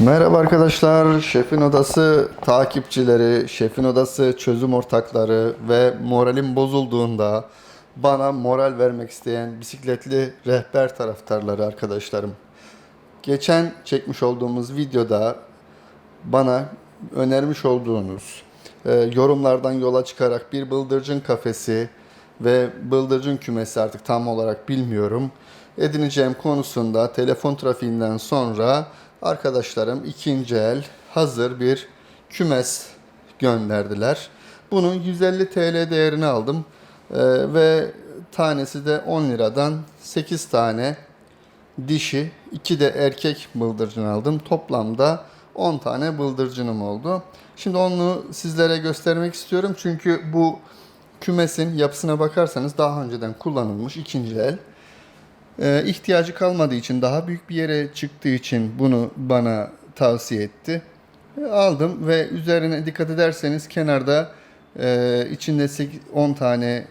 Merhaba arkadaşlar. Şefin Odası takipçileri, Şefin Odası çözüm ortakları ve moralim bozulduğunda bana moral vermek isteyen bisikletli rehber taraftarları arkadaşlarım. Geçen çekmiş olduğumuz videoda bana önermiş olduğunuz e, yorumlardan yola çıkarak bir bıldırcın kafesi ve bıldırcın kümesi artık tam olarak bilmiyorum edineceğim konusunda telefon trafiğinden sonra arkadaşlarım ikinci el hazır bir kümes gönderdiler. Bunun 150 TL değerini aldım E, ve tanesi de 10 liradan 8 tane dişi, 2 de erkek bıldırcın aldım. Toplamda 10 tane bıldırcınım oldu. Şimdi onu sizlere göstermek istiyorum. Çünkü bu kümesin yapısına bakarsanız daha önceden kullanılmış ikinci el. Ee, ihtiyacı kalmadığı için daha büyük bir yere çıktığı için bunu bana tavsiye etti. E, Aldım ve üzerine dikkat ederseniz kenarda e, içinde 8 10 tane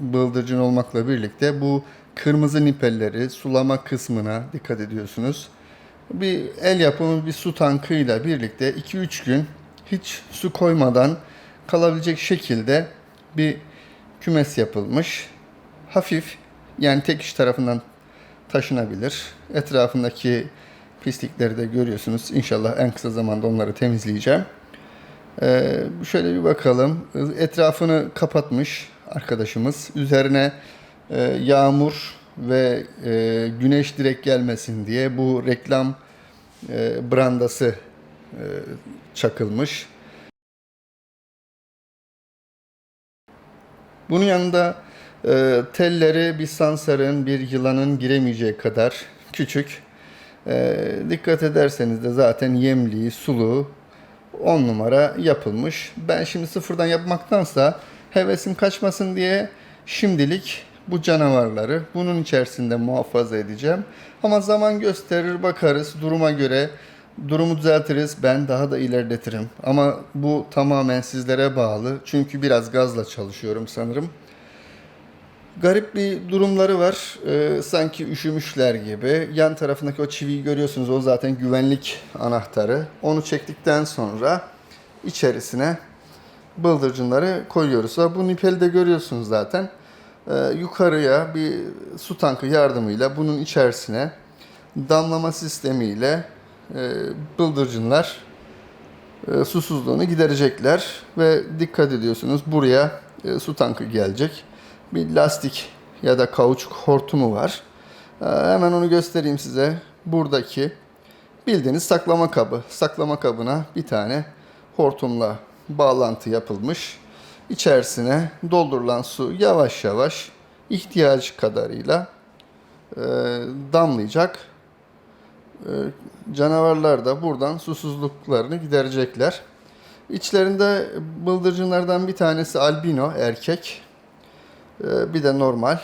bıldırcın olmakla birlikte bu kırmızı nipelleri sulama kısmına dikkat ediyorsunuz. Bir el yapımı bir su tankıyla birlikte 2-3 gün hiç su koymadan kalabilecek şekilde bir kümes yapılmış. Hafif yani tek iş tarafından taşınabilir. Etrafındaki pislikleri de görüyorsunuz. İnşallah en kısa zamanda onları temizleyeceğim. Ee, şöyle bir bakalım. Etrafını kapatmış arkadaşımız. Üzerine e, yağmur ve e, güneş direkt gelmesin diye bu reklam e, brandası e, çakılmış. Bunun yanında e, telleri bir sansarın, bir yılanın giremeyeceği kadar küçük. E, dikkat ederseniz de zaten yemliği, suluğu 10 numara yapılmış. Ben şimdi sıfırdan yapmaktansa hevesim kaçmasın diye şimdilik bu canavarları bunun içerisinde muhafaza edeceğim. Ama zaman gösterir bakarız duruma göre durumu düzeltiriz. Ben daha da ilerletirim. Ama bu tamamen sizlere bağlı. Çünkü biraz gazla çalışıyorum sanırım. Garip bir durumları var. Ee, sanki üşümüşler gibi. Yan tarafındaki o çiviyi görüyorsunuz. O zaten güvenlik anahtarı. Onu çektikten sonra içerisine bıldırcınları koyuyoruz. Bu nipeli de görüyorsunuz zaten. Ee, yukarıya bir su tankı yardımıyla bunun içerisine damlama sistemiyle e, bıldırcınlar e, susuzluğunu giderecekler ve dikkat ediyorsunuz buraya e, su tankı gelecek. Bir lastik ya da kauçuk hortumu var. E, hemen onu göstereyim size. Buradaki bildiğiniz saklama kabı. Saklama kabına bir tane hortumla bağlantı yapılmış. İçerisine doldurulan su yavaş yavaş ihtiyaç kadarıyla e, damlayacak. E, canavarlar da buradan susuzluklarını giderecekler. İçlerinde bıldırcınlardan bir tanesi albino erkek. E, bir de normal.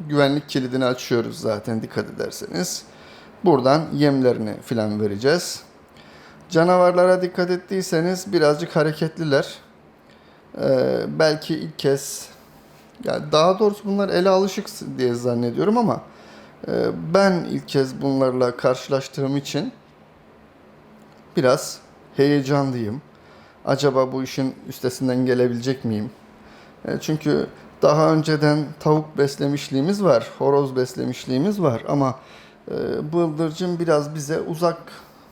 Güvenlik kilidini açıyoruz zaten dikkat ederseniz. Buradan yemlerini filan vereceğiz. Canavarlara dikkat ettiyseniz birazcık hareketliler. E, belki ilk kez ya daha doğrusu bunlar ele alışık diye zannediyorum ama e, ben ilk kez bunlarla karşılaştığım için biraz heyecanlıyım. Acaba bu işin üstesinden gelebilecek miyim? E, Çünkü daha önceden tavuk beslemişliğimiz var, horoz beslemişliğimiz var ama e, bıldırcın biraz bize uzak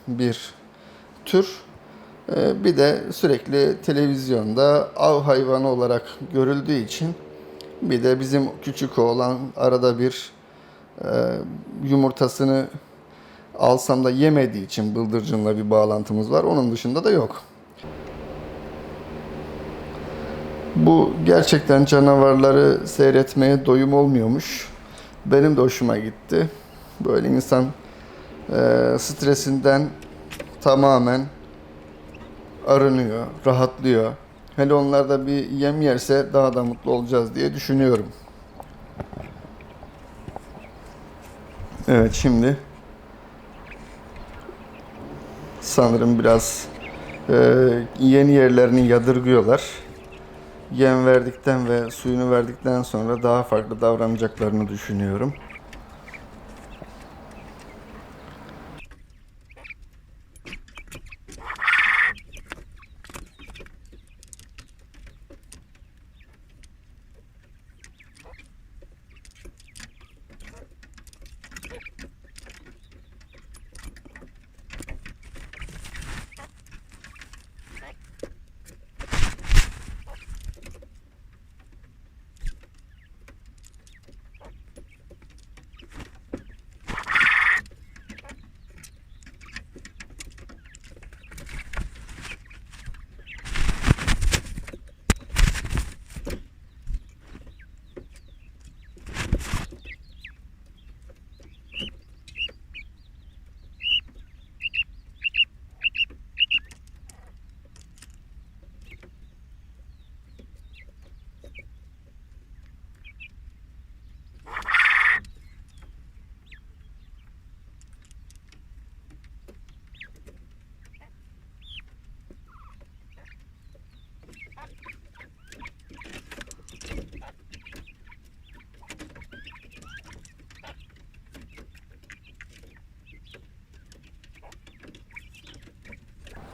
bir tür. E, Bir de sürekli televizyonda av hayvanı olarak görüldüğü için bir de bizim küçük oğlan arada bir e, yumurtasını alsam da yemediği için bıldırcınla bir bağlantımız var. Onun dışında da yok. Bu gerçekten canavarları seyretmeye doyum olmuyormuş. Benim de hoşuma gitti. Böyle insan e, stresinden tamamen arınıyor, rahatlıyor. Hele onlar da bir yem yerse daha da mutlu olacağız diye düşünüyorum. Evet şimdi sanırım biraz e, yeni yerlerini yadırgıyorlar. Yem verdikten ve suyunu verdikten sonra daha farklı davranacaklarını düşünüyorum.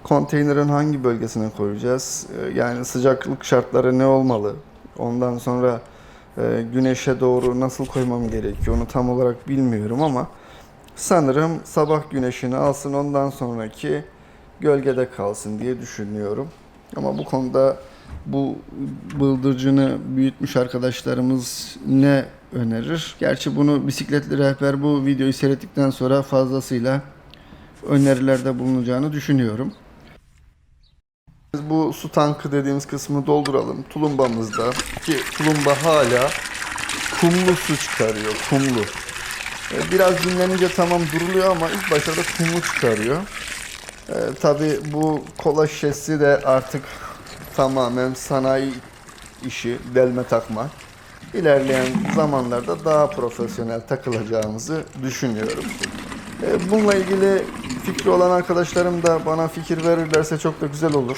Konteynerin hangi bölgesine koyacağız? Ee, Yani sıcaklık şartları ne olmalı? Ondan sonra e, güneşe doğru nasıl koymam gerekiyor onu tam olarak bilmiyorum ama sanırım sabah güneşini alsın ondan sonraki gölgede kalsın diye düşünüyorum. Ama bu konuda bu bıldırcını büyütmüş arkadaşlarımız ne önerir? Gerçi bunu bisikletli rehber bu videoyu seyrettikten sonra fazlasıyla önerilerde bulunacağını düşünüyorum. Biz bu su tankı dediğimiz kısmı dolduralım. Tulumbamızda ki tulumba hala kumlu su çıkarıyor. Kumlu. Ee, Biraz dinlenince tamam duruluyor ama ilk başta da kumlu çıkarıyor. Ee, tabii bu kola şişesi de artık tamamen sanayi işi, delme takma. İlerleyen zamanlarda daha profesyonel takılacağımızı düşünüyorum. Ee, Bununla ilgili fikri olan arkadaşlarım da bana fikir verirlerse çok da güzel olur.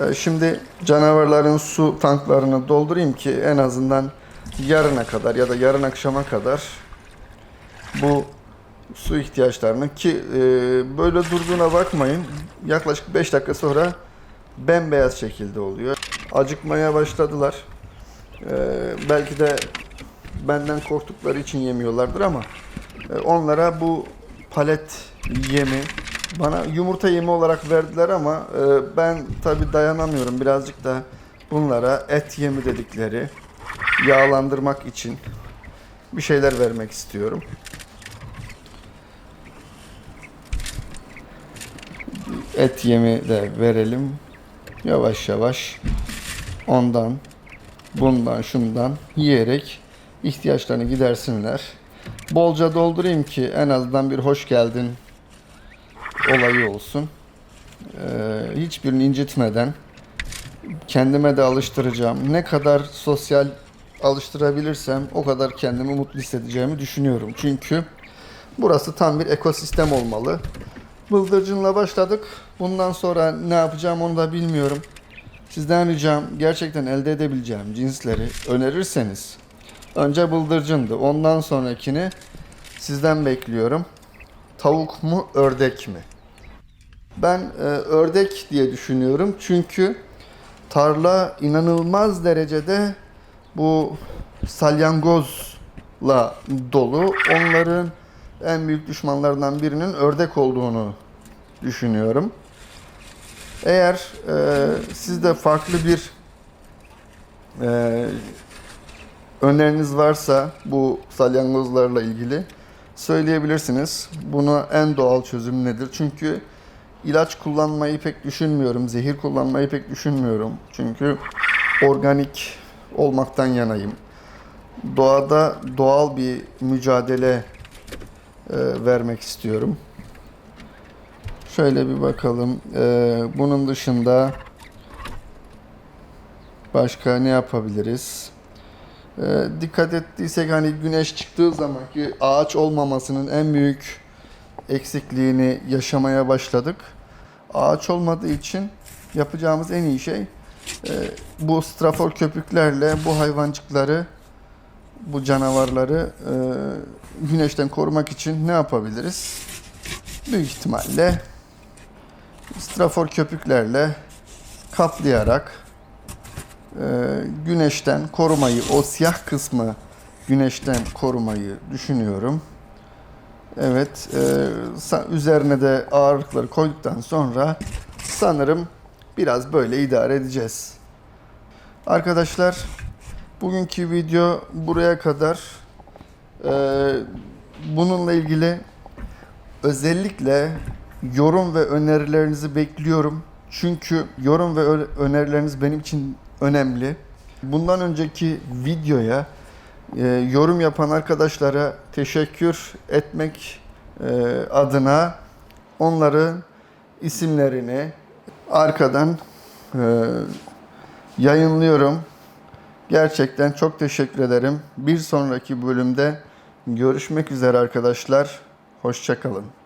Ee, Şimdi canavarların su tanklarını doldurayım ki en azından yarına kadar ya da yarın akşama kadar bu su ihtiyaçlarını ki e, böyle durduğuna bakmayın. Yaklaşık 5 dakika sonra bembeyaz şekilde oluyor. Acıkmaya başladılar. E, belki de benden korktukları için yemiyorlardır ama e, onlara bu palet yemi bana yumurta yemi olarak verdiler ama e, ben tabi dayanamıyorum birazcık da bunlara et yemi dedikleri yağlandırmak için bir şeyler vermek istiyorum. Et yemi de verelim. Yavaş yavaş ondan, bundan, şundan yiyerek ihtiyaçlarını gidersinler. Bolca doldurayım ki en azından bir hoş geldin olayı olsun. Ee, hiçbirini incitmeden kendime de alıştıracağım. Ne kadar sosyal alıştırabilirsem o kadar kendimi mutlu hissedeceğimi düşünüyorum. Çünkü burası tam bir ekosistem olmalı. Bıldırcınla başladık. Bundan sonra ne yapacağım onu da bilmiyorum. Sizden ricam gerçekten elde edebileceğim cinsleri önerirseniz önce bıldırcındı. Ondan sonrakini sizden bekliyorum. Tavuk mu, ördek mi? Ben e, ördek diye düşünüyorum. Çünkü tarla inanılmaz derecede bu salyangozla dolu. Onların en büyük düşmanlarından birinin ördek olduğunu düşünüyorum. Eğer e, sizde farklı bir e, öneriniz varsa bu salyangozlarla ilgili söyleyebilirsiniz. Buna en doğal çözüm nedir? Çünkü ilaç kullanmayı pek düşünmüyorum, zehir kullanmayı pek düşünmüyorum. Çünkü organik olmaktan yanayım. Doğada doğal bir mücadele e, vermek istiyorum. Şöyle bir bakalım. E, bunun dışında başka ne yapabiliriz? E, dikkat ettiysek hani güneş çıktığı zamanki ağaç olmamasının en büyük eksikliğini yaşamaya başladık. Ağaç olmadığı için yapacağımız en iyi şey e, bu strafor köpüklerle bu hayvancıkları bu canavarları e, güneşten korumak için ne yapabiliriz? Büyük ihtimalle strafor köpüklerle kaplayarak güneşten korumayı, o siyah kısmı güneşten korumayı düşünüyorum. Evet, e, üzerine de ağırlıkları koyduktan sonra sanırım biraz böyle idare edeceğiz. Arkadaşlar, bugünkü video buraya kadar. Ee, bununla ilgili özellikle yorum ve önerilerinizi bekliyorum. Çünkü yorum ve önerileriniz benim için önemli. Bundan önceki videoya e, yorum yapan arkadaşlara teşekkür etmek e, adına onların isimlerini arkadan e, yayınlıyorum. Gerçekten çok teşekkür ederim. Bir sonraki bölümde görüşmek üzere arkadaşlar. Hoşçakalın.